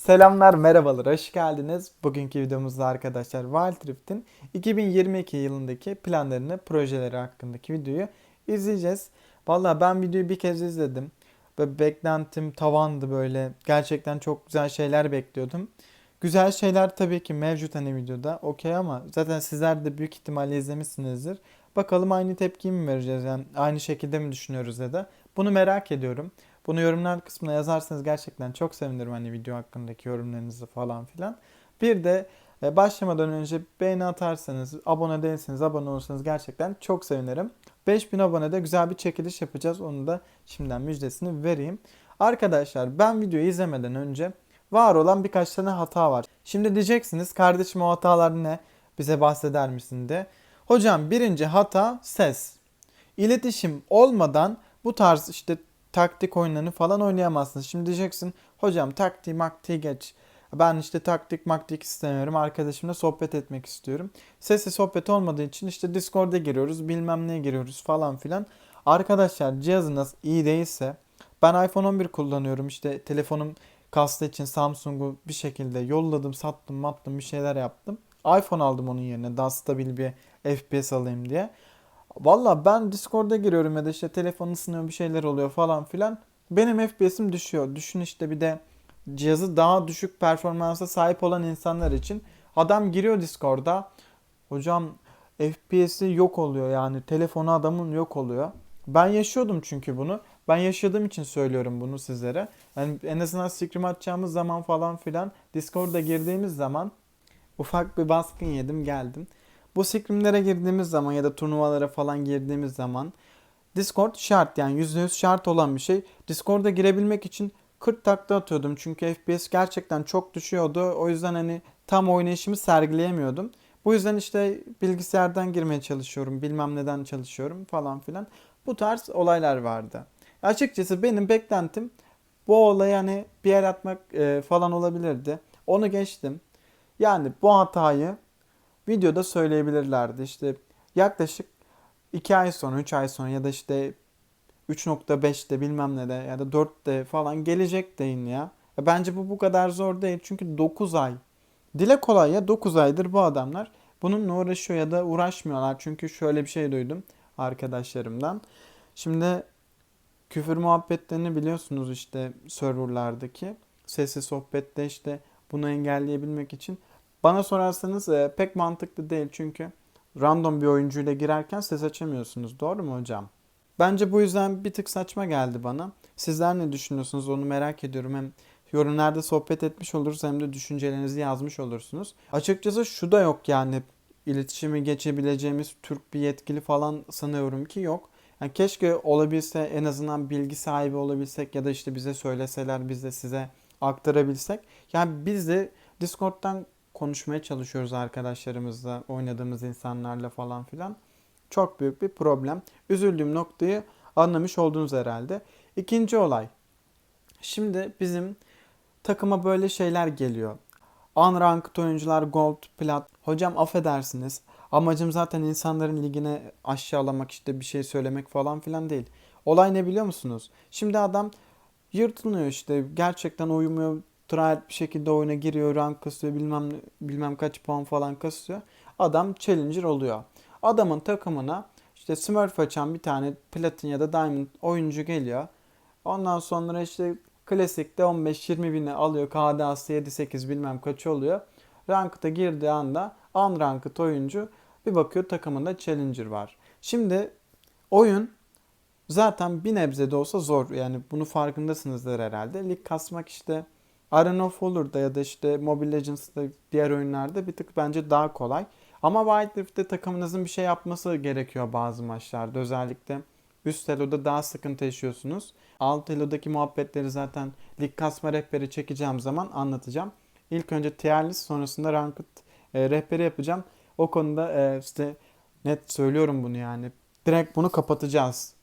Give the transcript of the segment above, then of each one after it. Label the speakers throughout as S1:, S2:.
S1: Selamlar, merhabalar, hoş geldiniz. Bugünkü videomuzda arkadaşlar Wild Rift'in 2022 yılındaki planlarını, projeleri hakkındaki videoyu izleyeceğiz. Vallahi ben videoyu bir kez izledim. Ve beklentim tavandı böyle. Gerçekten çok güzel şeyler bekliyordum. Güzel şeyler tabii ki mevcut hani videoda. Okey ama zaten sizler de büyük ihtimalle izlemişsinizdir. Bakalım aynı tepkiyi mi vereceğiz yani aynı şekilde mi düşünüyoruz ya da. Bunu merak ediyorum. Bunu yorumlar kısmına yazarsanız gerçekten çok sevinirim hani video hakkındaki yorumlarınızı falan filan. Bir de e, başlamadan önce beğeni atarsanız, abone değilseniz abone olursanız gerçekten çok sevinirim. 5000 abonede güzel bir çekiliş yapacağız. Onu da şimdiden müjdesini vereyim. Arkadaşlar ben videoyu izlemeden önce var olan birkaç tane hata var. Şimdi diyeceksiniz kardeşim o hatalar ne? Bize bahseder misin de. Hocam birinci hata ses. İletişim olmadan bu tarz işte taktik oyunlarını falan oynayamazsınız. Şimdi diyeceksin hocam taktiği maktiği geç. Ben işte taktik maktik istemiyorum. Arkadaşımla sohbet etmek istiyorum. Sesli sohbet olmadığı için işte Discord'a giriyoruz. Bilmem neye giriyoruz falan filan. Arkadaşlar cihazınız iyi değilse ben iPhone 11 kullanıyorum. İşte telefonum kastığı için Samsung'u bir şekilde yolladım, sattım, mattım bir şeyler yaptım. iPhone aldım onun yerine daha stabil bir FPS alayım diye. Valla ben Discord'a giriyorum ya da işte telefon ısınıyor bir şeyler oluyor falan filan. Benim FPS'im düşüyor. Düşün işte bir de cihazı daha düşük performansa sahip olan insanlar için. Adam giriyor Discord'a. Hocam FPS'i yok oluyor yani telefonu adamın yok oluyor. Ben yaşıyordum çünkü bunu. Ben yaşadığım için söylüyorum bunu sizlere. Yani en azından scrim atacağımız zaman falan filan Discord'a girdiğimiz zaman ufak bir baskın yedim geldim. Bu scrimlere girdiğimiz zaman ya da turnuvalara falan girdiğimiz zaman Discord şart yani %100 şart olan bir şey. Discord'a girebilmek için 40 takla atıyordum çünkü FPS gerçekten çok düşüyordu. O yüzden hani tam oynayışımı sergileyemiyordum. Bu yüzden işte bilgisayardan girmeye çalışıyorum, bilmem neden çalışıyorum falan filan. Bu tarz olaylar vardı. Açıkçası benim beklentim bu olayı hani bir el atmak e, falan olabilirdi. Onu geçtim. Yani bu hatayı videoda söyleyebilirlerdi. İşte yaklaşık 2 ay sonra, 3 ay sonra ya da işte 3.5'te bilmem ne de ya da 4'te falan gelecek deyin ya. Ya Bence bu bu kadar zor değil çünkü 9 ay. Dile kolay ya 9 aydır bu adamlar bununla uğraşıyor ya da uğraşmıyorlar. Çünkü şöyle bir şey duydum arkadaşlarımdan. Şimdi küfür muhabbetlerini biliyorsunuz işte serverlardaki. Sesli sohbette işte bunu engelleyebilmek için. Bana sorarsanız e, pek mantıklı değil çünkü random bir oyuncuyla girerken ses açamıyorsunuz. Doğru mu hocam? Bence bu yüzden bir tık saçma geldi bana. Sizler ne düşünüyorsunuz onu merak ediyorum. Hem yorumlarda sohbet etmiş oluruz hem de düşüncelerinizi yazmış olursunuz. Açıkçası şu da yok yani iletişimi geçebileceğimiz Türk bir yetkili falan sanıyorum ki yok. Yani keşke olabilse en azından bilgi sahibi olabilsek ya da işte bize söyleseler biz de size aktarabilsek. Yani biz de Discord'dan konuşmaya çalışıyoruz arkadaşlarımızla, oynadığımız insanlarla falan filan. Çok büyük bir problem. Üzüldüğüm noktayı anlamış oldunuz herhalde. İkinci olay. Şimdi bizim takıma böyle şeyler geliyor. Unranked oyuncular gold, plat. Hocam affedersiniz. Amacım zaten insanların ligine aşağılamak işte bir şey söylemek falan filan değil. Olay ne biliyor musunuz? Şimdi adam yırtılıyor işte. Gerçekten uyumuyor. Trial bir şekilde oyuna giriyor. Rank kasıyor. Bilmem bilmem kaç puan falan kasıyor. Adam challenger oluyor. Adamın takımına işte Smurf açan bir tane Platin ya da Diamond oyuncu geliyor. Ondan sonra işte klasikte 15-20 bini alıyor. KDA'sı 7-8 bilmem kaç oluyor. Ranked'a girdiği anda unranked oyuncu bir bakıyor takımında challenger var. Şimdi oyun zaten bir nebze de olsa zor. Yani bunu farkındasınızdır herhalde. Lig kasmak işte Arena of Valor'da ya da işte Mobile Legends'da diğer oyunlarda bir tık bence daha kolay. Ama Wild Rift'te takımınızın bir şey yapması gerekiyor bazı maçlarda. Özellikle üst elo'da daha sıkıntı yaşıyorsunuz. Alt elo'daki muhabbetleri zaten lig kasma rehberi çekeceğim zaman anlatacağım. İlk önce tier list sonrasında ranked e, rehberi yapacağım. O konuda e, işte net söylüyorum bunu yani. Direkt bunu kapatacağız.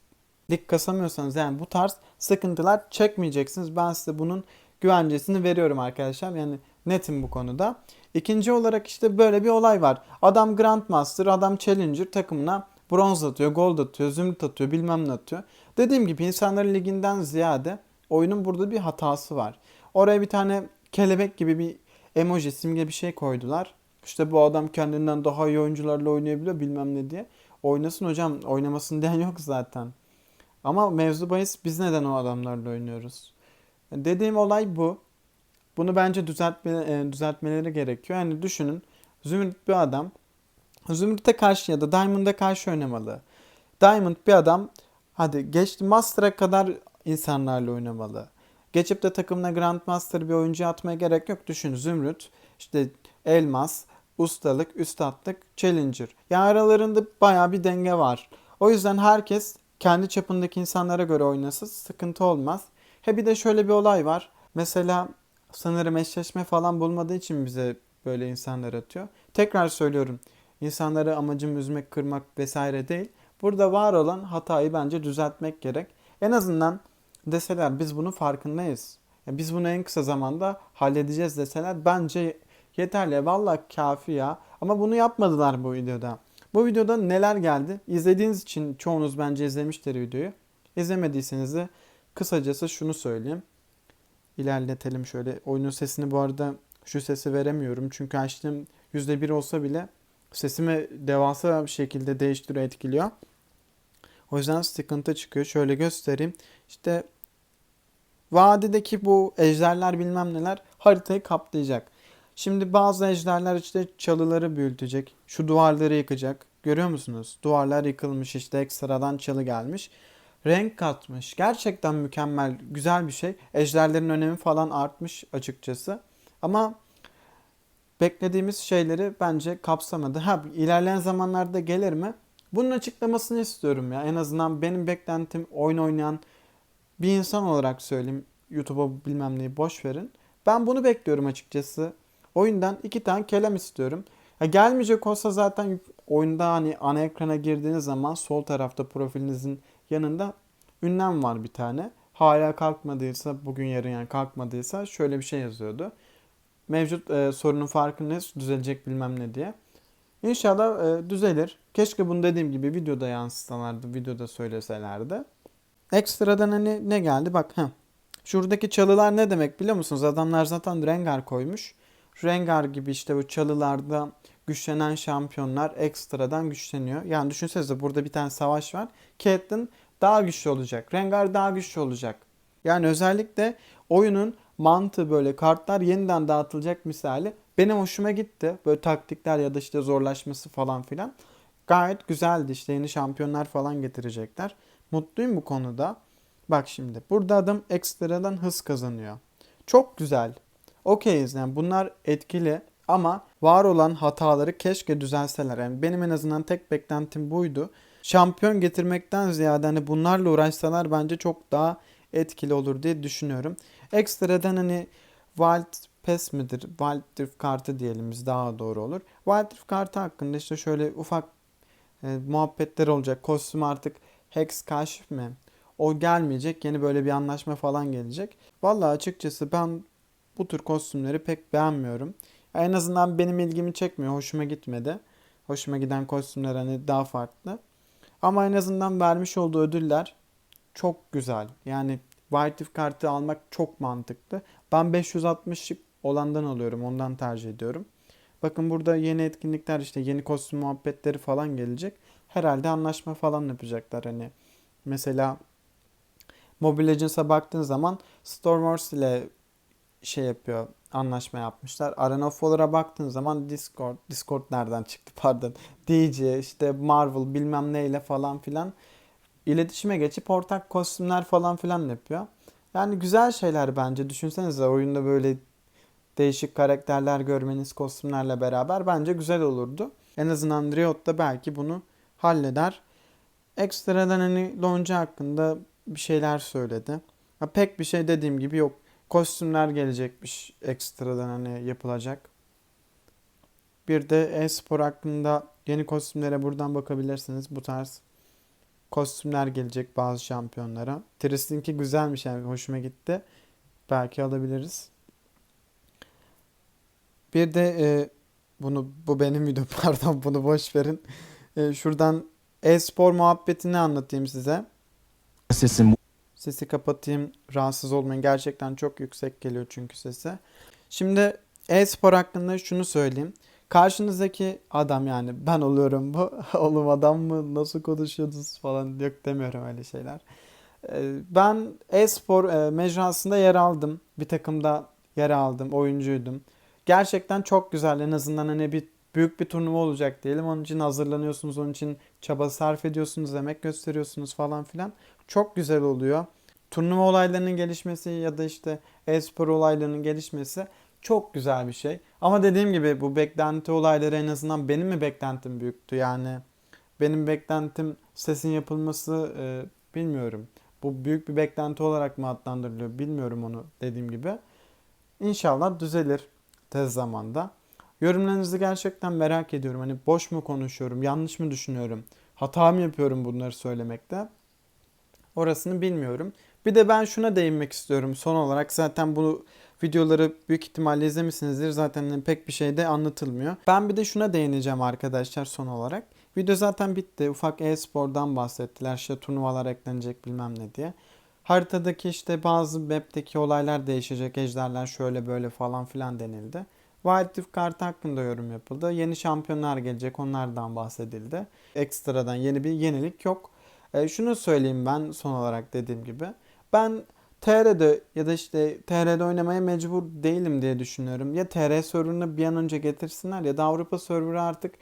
S1: Lig kasamıyorsanız yani bu tarz sıkıntılar çekmeyeceksiniz. Ben size bunun güvencesini veriyorum arkadaşlar. Yani netim bu konuda. İkinci olarak işte böyle bir olay var. Adam Grandmaster, adam Challenger takımına bronz atıyor, gold atıyor, zümrüt atıyor, bilmem ne atıyor. Dediğim gibi insanların liginden ziyade oyunun burada bir hatası var. Oraya bir tane kelebek gibi bir emoji, simge bir şey koydular. İşte bu adam kendinden daha iyi oyuncularla oynayabiliyor bilmem ne diye. Oynasın hocam, oynamasın diyen yok zaten. Ama mevzu bahis biz neden o adamlarla oynuyoruz? Dediğim olay bu. Bunu bence düzeltme, e, düzeltmeleri gerekiyor. Yani düşünün Zümrüt bir adam Zümrüt'e karşı ya da Diamond'a karşı oynamalı. Diamond bir adam hadi geçti Master'a kadar insanlarla oynamalı. Geçip de takımına Grandmaster bir oyuncu atmaya gerek yok. Düşün Zümrüt, işte Elmas, ustalık, üstatlık, Challenger. Yani aralarında baya bir denge var. O yüzden herkes kendi çapındaki insanlara göre oynasın sıkıntı olmaz. He bir de şöyle bir olay var. Mesela sanırım eşleşme falan bulmadığı için bize böyle insanlar atıyor. Tekrar söylüyorum. İnsanları amacım üzmek, kırmak vesaire değil. Burada var olan hatayı bence düzeltmek gerek. En azından deseler biz bunun farkındayız. Ya biz bunu en kısa zamanda halledeceğiz deseler bence yeterli. Valla kafi ya. Ama bunu yapmadılar bu videoda. Bu videoda neler geldi? İzlediğiniz için çoğunuz bence izlemiştir videoyu. İzlemediyseniz de kısacası şunu söyleyeyim. İlerletelim şöyle. Oyunun sesini bu arada şu sesi veremiyorum. Çünkü açtığım %1 olsa bile sesimi devasa bir şekilde değiştiriyor, etkiliyor. O yüzden sıkıntı çıkıyor. Şöyle göstereyim. İşte vadideki bu ejderler bilmem neler haritayı kaplayacak. Şimdi bazı ejderler işte çalıları büyütecek. Şu duvarları yıkacak. Görüyor musunuz? Duvarlar yıkılmış işte ekstradan çalı gelmiş. Renk katmış. Gerçekten mükemmel, güzel bir şey. Ejderlerin önemi falan artmış açıkçası. Ama beklediğimiz şeyleri bence kapsamadı. Ha ilerleyen zamanlarda gelir mi? Bunun açıklamasını istiyorum ya. En azından benim beklentim oyun oynayan bir insan olarak söyleyeyim. YouTube'a bilmem neyi boş verin. Ben bunu bekliyorum açıkçası. Oyundan iki tane kelam istiyorum. Ya gelmeyecek olsa zaten oyunda hani ana ekrana girdiğiniz zaman sol tarafta profilinizin yanında ünlem var bir tane. Hala kalkmadıysa bugün yarın yani kalkmadıysa şöyle bir şey yazıyordu. Mevcut e, sorunun farkındayız düzelecek bilmem ne diye. İnşallah e, düzelir. Keşke bunu dediğim gibi videoda yansıtsalardı, videoda söyleselerdi. Ekstradan hani ne geldi? Bak ha. Şuradaki çalılar ne demek biliyor musunuz? Adamlar zaten Rengar koymuş. Rengar gibi işte bu çalılarda güçlenen şampiyonlar ekstradan güçleniyor. Yani düşünsenize burada bir tane savaş var. Caitlyn daha güçlü olacak. Rengar daha güçlü olacak. Yani özellikle oyunun mantığı böyle kartlar yeniden dağıtılacak misali benim hoşuma gitti. Böyle taktikler ya da işte zorlaşması falan filan. Gayet güzeldi işte yeni şampiyonlar falan getirecekler. Mutluyum bu konuda. Bak şimdi burada adam ekstradan hız kazanıyor. Çok güzel. Okeyiz yani bunlar etkili ama var olan hataları keşke düzelseler. Yani benim en azından tek beklentim buydu. Şampiyon getirmekten ziyade hani bunlarla uğraşsalar bence çok daha etkili olur diye düşünüyorum. Ekstradan hani Wild Pass midir? Wild Drift kartı diyelim biz daha doğru olur. Wild Drift kartı hakkında işte şöyle ufak e, muhabbetler olacak. Kostüm artık Hex kaşif mi? O gelmeyecek. Yeni böyle bir anlaşma falan gelecek. Vallahi açıkçası ben bu tür kostümleri pek beğenmiyorum. En azından benim ilgimi çekmiyor. Hoşuma gitmedi. Hoşuma giden kostümler hani daha farklı. Ama en azından vermiş olduğu ödüller çok güzel. Yani White Thief kartı almak çok mantıklı. Ben 560'lık olandan alıyorum. Ondan tercih ediyorum. Bakın burada yeni etkinlikler işte yeni kostüm muhabbetleri falan gelecek. Herhalde anlaşma falan yapacaklar hani. Mesela Mobile Legends'a baktığın zaman Star Wars ile şey yapıyor anlaşma yapmışlar. Arena of baktığın zaman Discord, Discord nereden çıktı pardon. DJ işte Marvel bilmem neyle falan filan iletişime geçip ortak kostümler falan filan yapıyor. Yani güzel şeyler bence. Düşünsenize oyunda böyle değişik karakterler görmeniz kostümlerle beraber bence güzel olurdu. En azından Riot da belki bunu halleder. Ekstradan hani Lonca hakkında bir şeyler söyledi. Ha, pek bir şey dediğim gibi yok. Kostümler gelecekmiş ekstradan hani yapılacak. Bir de e-spor hakkında yeni kostümlere buradan bakabilirsiniz. Bu tarz kostümler gelecek bazı şampiyonlara. Trist'inki güzelmiş yani hoşuma gitti. Belki alabiliriz. Bir de e, bunu bu benim video pardon bunu boş verin. E, şuradan e-spor muhabbetini anlatayım size.
S2: Sesim
S1: Sesi kapatayım rahatsız olmayın. Gerçekten çok yüksek geliyor çünkü sesi. Şimdi e-spor hakkında şunu söyleyeyim. Karşınızdaki adam yani ben oluyorum bu. Oğlum adam mı nasıl konuşuyorsunuz falan yok demiyorum öyle şeyler. Ee, Ben e-spor e, mecrasında yer aldım. Bir takımda yer aldım. Oyuncuydum. Gerçekten çok güzel. En azından hani bir büyük bir turnuva olacak diyelim. Onun için hazırlanıyorsunuz. Onun için çaba sarf ediyorsunuz. Emek gösteriyorsunuz falan filan. Çok güzel oluyor. Turnuva olaylarının gelişmesi ya da işte e-spor olaylarının gelişmesi çok güzel bir şey. Ama dediğim gibi bu beklenti olayları en azından benim mi beklentim büyüktü yani. Benim beklentim sesin yapılması e, bilmiyorum. Bu büyük bir beklenti olarak mı adlandırılıyor bilmiyorum onu dediğim gibi. İnşallah düzelir tez zamanda. Yorumlarınızı gerçekten merak ediyorum. Hani boş mu konuşuyorum, yanlış mı düşünüyorum, hata mı yapıyorum bunları söylemekte? Orasını bilmiyorum. Bir de ben şuna değinmek istiyorum son olarak. Zaten bu videoları büyük ihtimalle izlemişsinizdir. Zaten hani pek bir şey de anlatılmıyor. Ben bir de şuna değineceğim arkadaşlar son olarak. Video zaten bitti. Ufak e-spordan bahsettiler. İşte turnuvalar eklenecek bilmem ne diye. Haritadaki işte bazı map'teki olaylar değişecek. Ejderler şöyle böyle falan filan denildi. Wild Rift kartı hakkında yorum yapıldı. Yeni şampiyonlar gelecek onlardan bahsedildi. Ekstradan yeni bir yenilik yok. E, şunu söyleyeyim ben son olarak dediğim gibi. Ben TR'de ya da işte TR'de oynamaya mecbur değilim diye düşünüyorum. Ya TR serverını bir an önce getirsinler ya da Avrupa serverı artık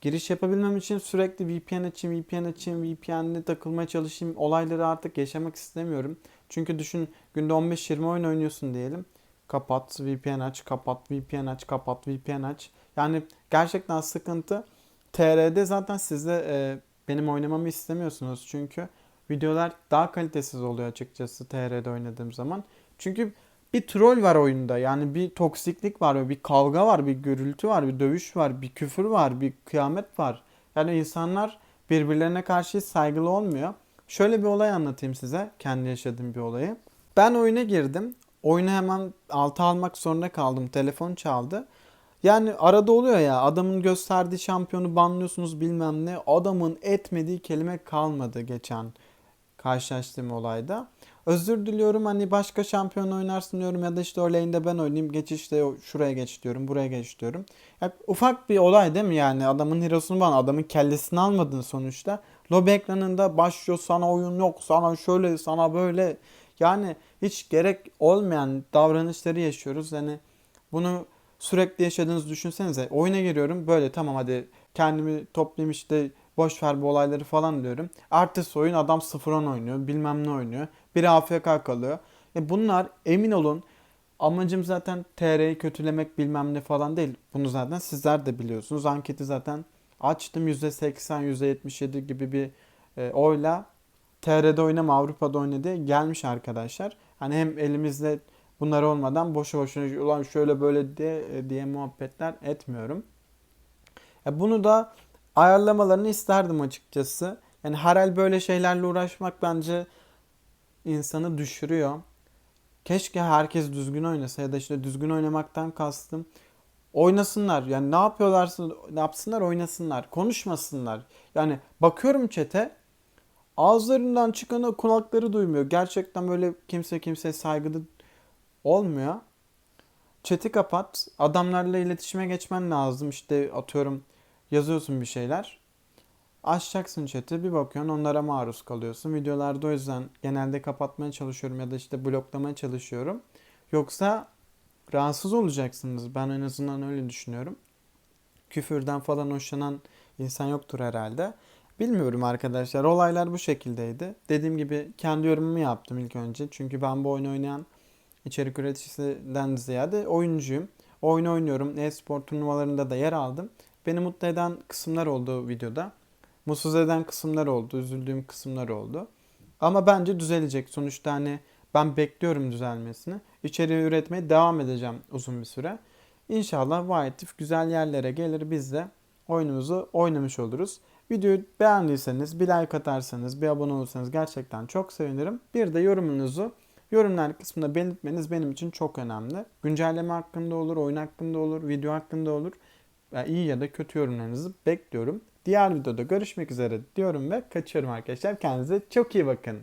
S1: giriş yapabilmem için sürekli VPN açayım, VPN açayım, VPN'le takılmaya çalışayım. Olayları artık yaşamak istemiyorum. Çünkü düşün günde 15-20 oyun oynuyorsun diyelim. Kapat, VPN aç, kapat, VPN aç, kapat, VPN aç. Yani gerçekten sıkıntı. TR'de zaten sizde e, benim oynamamı istemiyorsunuz. Çünkü videolar daha kalitesiz oluyor açıkçası TR'de oynadığım zaman. Çünkü bir troll var oyunda. Yani bir toksiklik var, bir kavga var, bir gürültü var, bir dövüş var, bir küfür var, bir kıyamet var. Yani insanlar birbirlerine karşı saygılı olmuyor. Şöyle bir olay anlatayım size. Kendi yaşadığım bir olayı. Ben oyuna girdim. Oyunu hemen alta almak zorunda kaldım. Telefon çaldı. Yani arada oluyor ya adamın gösterdiği şampiyonu banlıyorsunuz bilmem ne. Adamın etmediği kelime kalmadı geçen karşılaştığım olayda. Özür diliyorum hani başka şampiyon oynarsın diyorum ya da işte o lane'de ben oynayayım geç işte şuraya geç diyorum buraya geç diyorum. Ya ufak bir olay değil mi yani adamın hero'sunu bana adamın kellesini almadın sonuçta. Lobi ekranında başlıyor sana oyun yok sana şöyle sana böyle yani hiç gerek olmayan davranışları yaşıyoruz. Yani bunu sürekli yaşadığınızı düşünsenize. Oyuna giriyorum böyle tamam hadi kendimi toplayayım işte boş ver bu olayları falan diyorum. Ertesi oyun adam 0-10 oynuyor bilmem ne oynuyor. Biri AFK kalıyor. E bunlar emin olun amacım zaten TR'yi kötülemek bilmem ne falan değil. Bunu zaten sizler de biliyorsunuz. Anketi zaten açtım %80 %77 gibi bir e, oyla TR'de oynama Avrupa'da oyna diye gelmiş arkadaşlar. Hani hem elimizde bunlar olmadan boşu boşuna ulan şöyle böyle diye, diye muhabbetler etmiyorum. Ya bunu da ayarlamalarını isterdim açıkçası. Yani her böyle şeylerle uğraşmak bence insanı düşürüyor. Keşke herkes düzgün oynasa ya da işte düzgün oynamaktan kastım. Oynasınlar. Yani ne yapıyorlarsa ne yapsınlar oynasınlar. Konuşmasınlar. Yani bakıyorum çete ağızlarından çıkanı kulakları duymuyor. Gerçekten böyle kimse kimseye saygılı olmuyor. Chat'i kapat. Adamlarla iletişime geçmen lazım. İşte atıyorum yazıyorsun bir şeyler. Açacaksın chat'i bir bakıyorsun onlara maruz kalıyorsun. Videolarda o yüzden genelde kapatmaya çalışıyorum ya da işte bloklamaya çalışıyorum. Yoksa rahatsız olacaksınız. Ben en azından öyle düşünüyorum. Küfürden falan hoşlanan insan yoktur herhalde. Bilmiyorum arkadaşlar. Olaylar bu şekildeydi. Dediğim gibi kendi yorumumu yaptım ilk önce. Çünkü ben bu oyunu oynayan içerik üreticisinden ziyade oyuncuyum. Oyun oynuyorum. E-spor turnuvalarında da yer aldım. Beni mutlu eden kısımlar oldu videoda. Mutsuz eden kısımlar oldu. Üzüldüğüm kısımlar oldu. Ama bence düzelecek. Sonuçta hani ben bekliyorum düzelmesini. İçeriği üretmeye devam edeceğim uzun bir süre. İnşallah White güzel yerlere gelir biz de oyunumuzu oynamış oluruz. Videoyu beğendiyseniz bir like atarsanız, bir abone olursanız gerçekten çok sevinirim. Bir de yorumunuzu yorumlar kısmında belirtmeniz benim için çok önemli. Güncelleme hakkında olur, oyun hakkında olur, video hakkında olur. Yani iyi ya da kötü yorumlarınızı bekliyorum. Diğer videoda görüşmek üzere diyorum ve kaçıyorum arkadaşlar. Kendinize çok iyi bakın.